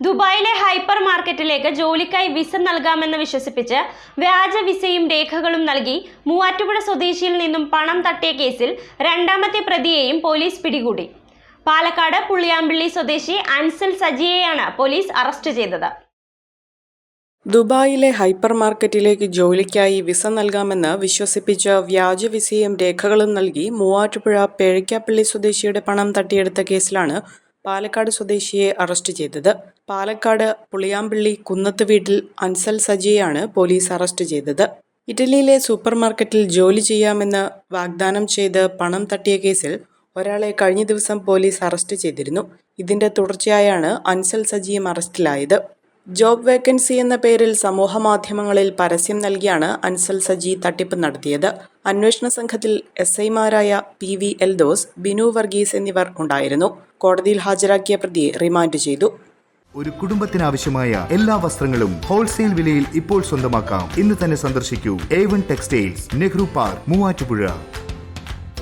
ദുബായിലെ ഹൈപ്പർ മാർക്കറ്റിലേക്ക് ജോലിക്കായി വിസ നൽകാമെന്ന് വിശ്വസിപ്പിച്ച് വ്യാജ വിസയും രേഖകളും നൽകി മൂവാറ്റുപുഴ സ്വദേശിയിൽ നിന്നും പണം തട്ടിയ കേസിൽ രണ്ടാമത്തെ പ്രതിയെയും പോലീസ് പിടികൂടി. പാലക്കാട് പുള്ളിയാമ്പിള്ളി സ്വദേശി അൻസൽ സജിയെയാണ് പോലീസ് അറസ്റ്റ് ചെയ്തത്. ദുബായിലെ ഹൈപ്പർ മാർക്കറ്റിലേക്ക് ജോലിക്കായി വിസ നൽകാമെന്ന് വിശ്വസിപ്പിച്ച് വ്യാജ വിസയും രേഖകളും നൽകി മൂവാറ്റുപുഴ പേഴിക്കാപ്പള്ളി സ്വദേശിയുടെ പണം തട്ടിയെടുത്ത കേസിലാണ് പാലക്കാട് സ്വദേശിയെ അറസ്റ്റ് ചെയ്തത്. പാലക്കാട് പുളിയാമ്പള്ളി കുന്നത്ത് വീട്ടിൽ അൻസൽ സജിയെയാണ് പോലീസ് അറസ്റ്റ് ചെയ്തത്. ഇറ്റലിയിലെ സൂപ്പർ മാർക്കറ്റിൽ ജോലി ചെയ്യാമെന്ന് വാഗ്ദാനം ചെയ്ത് പണം തട്ടിയ കേസിൽ ഒരാളെ കഴിഞ്ഞ ദിവസം പോലീസ് അറസ്റ്റ് ചെയ്തിരുന്നു. ഇതിന്റെ തുടർച്ചയായാണ് അൻസൽ സജിയും അറസ്റ്റിലായത്. ജോബ് വേക്കൻസി എന്ന പേരിൽ സമൂഹ മാധ്യമങ്ങളിൽ പരസ്യം നൽകിയാണ് അൻസൽ സജി തട്ടിപ്പ് നടത്തിയത്. അന്വേഷണ സംഘത്തിൽ എസ് ഐമാരായ പി വി എൽദോസ് ബിനു വർഗീസ് എന്നിവർ ഉണ്ടായിരുന്നു. കോടതിയിൽ ഹാജരാക്കിയ പ്രതിയെ റിമാൻഡ് ചെയ്തു. ഒരു കുടുംബത്തിനാവശ്യമായ എല്ലാ വസ്ത്രങ്ങളും ഹോൾസെയിൽ വിലയിൽ ഇപ്പോൾ സ്വന്തമാക്കാം. ഇന്ന് തന്നെ സന്ദർശിക്കൂ. A one textiles Nehru park Muvattupuzha.